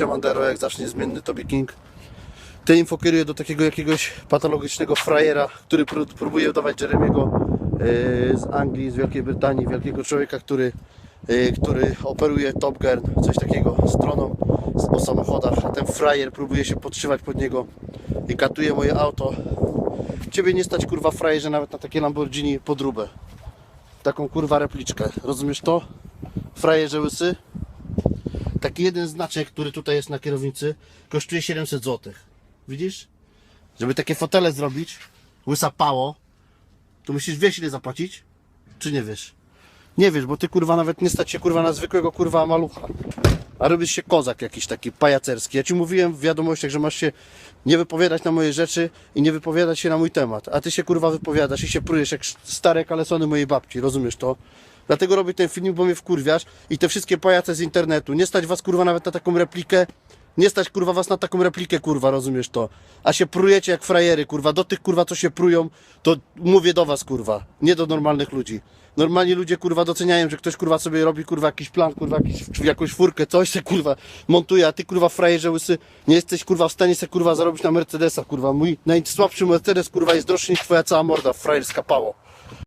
Siemandero, jak zacznie zmienny Toby King. Te info kieruje do takiego jakiegoś patologicznego frajera, który pró- próbuje udawać Jeremiego yy, z Anglii, z Wielkiej Brytanii, wielkiego człowieka, który, yy, który operuje Top Gun, coś takiego, stroną o samochodach, a ten frajer próbuje się podszywać pod niego i katuje moje auto. Ciebie nie stać kurwa frajerze nawet na takie Lamborghini podróbę. Taką kurwa repliczkę, rozumiesz to? Frajerze łysy? Taki jeden znaczek, który tutaj jest na kierownicy, kosztuje 700 zł. Widzisz? Żeby takie fotele zrobić, łysa pało, to musisz wiesz ile zapłacić? Czy nie wiesz? Nie wiesz, bo ty kurwa nawet nie stać się kurwa na zwykłego kurwa malucha. A robisz się kozak jakiś taki pajacerski. Ja ci mówiłem w wiadomościach, że masz się nie wypowiadać na moje rzeczy i nie wypowiadać się na mój temat. A ty się kurwa wypowiadasz i się prujesz jak stare kalesony mojej babci, rozumiesz to? Dlatego robię ten filmik, bo mnie wkurwiasz i te wszystkie pajace z internetu. Nie stać was kurwa nawet na taką replikę. Nie stać kurwa was na taką replikę, kurwa, rozumiesz to? A się prujecie jak frajery, kurwa. Do tych kurwa, co się prują, to mówię do was, kurwa. Nie do normalnych ludzi. Normalni ludzie kurwa doceniają, że ktoś kurwa sobie robi kurwa jakiś plan, kurwa jakiś, jakąś furkę, coś se kurwa montuje, a ty kurwa frajerze łysy nie jesteś kurwa w stanie se kurwa zarobić na Mercedesa, kurwa. Mój najsłabszy Mercedes kurwa jest droższy niż twoja cała morda, frajerska pało.